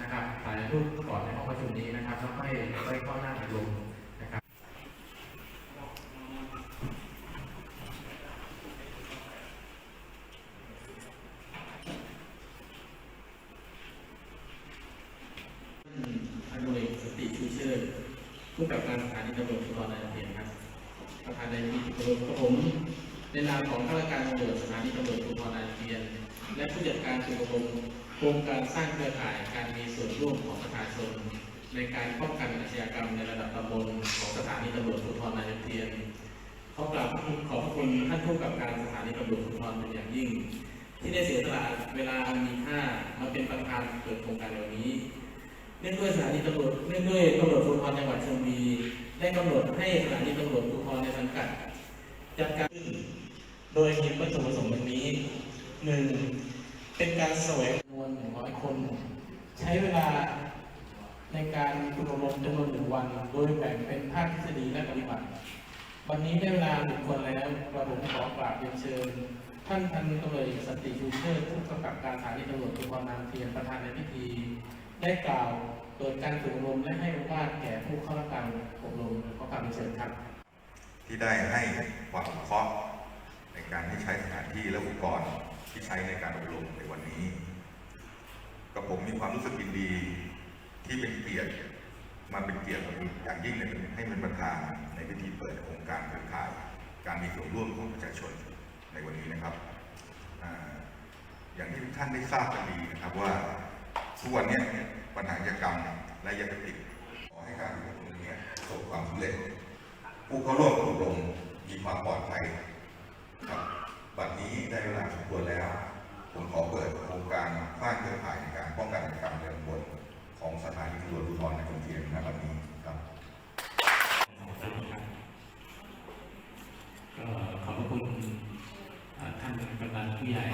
นะครับถ่ายรูปก่อนในห้องประชุมนี้นะครับแล้วค่อยค่อยเข้าหน้าประชุมนะครับพันตำรวจสติชูเชิดผู้กับการสถานีตำรวจภูธรนายเพียนครับประธานในพิธีกรกับผม ในนามของข้าราชการตำรวจสถานีตำรวจภูธรนายเพียน และผู้จัดการชมรมโครงการสร้างเครือข่ายการมีส่วนร่วมของประชาชน ในการป้องกันอาชญากรรมในระดับตำบลของสถานีตำรวจภูธรนายเพียนขอกราบขอบพระคุณท่านผู้กับการสถานีตำรวจภูธรเป็นอย่างยิ่ง ที่ได้เสียสละเวลาอันมีค่ามาเป็นประธานเปิดโครงการเหล่านี้เนื่องด้วยสถานีตำรวจเนื่องด้วยตำรวจภูธรจังหวัดชลบุรีได้กำหนดให้สถานีตำรวจภูธรในสังกัด จัดการขึ้น โดยมีวัตถุประสงค์ดังนี้หนึ่งเป็นการแสวงจำนวนหนึ่งร้อยคน ใช้เวลาในการฝึกอบรมจำนวนหนึ่งวัน โดยแบ่งเป็นภาคทฤษฎีและปฏิบัติ วันนี้ได้เวลาหนึ่งคนแล้วกระผมขอกราบเรียนเชิญ ท่านพันตำรวจเอกสติชูเชิดผู้กำกับการสถานีตำรวจภูธรนางเทียนประธานในพิธี ได้กล่าวเปิดการฝึกอบรมและให้โอวาทแก่ผู้เข้ารับการอบรมขอความเชิญครับ ที่ได้ให้ความเคาะ ในการที่ใช้สถานที่และอุปกรณ์ที่ใช้ในการอบรมในวันนี้ กับผมมีความรู้สึกยินดีที่เป็นเกียรติมาเป็นเกียรติอย่างยิ่งในให้เป็นประธานในพิธีเปิดโครงการเครือข่าย การมีส่วนร่วมของประชาชนในวันนี้นะครับออย่างที่ทุกท่านได้ทราบกันดีนะครับว่าทุกวันนี้ปัญหาอากรรมและยาเสพติดขอให้การอบรมเนี่ยประสบความสำเร็จผู้เข้าร่วมอบรมมีความปลอดภัย ได้เวลาสมควรแล้ว ผมขอเปิดโครงการสร้างเครือข่ายในการป้องกันอาชญากรรมในตำบนของสถานีตำรวจภูธรในกรุงเทพณบัดนี้ครับก็ขอบพระคุณท่านกำนันผู้ใหญ่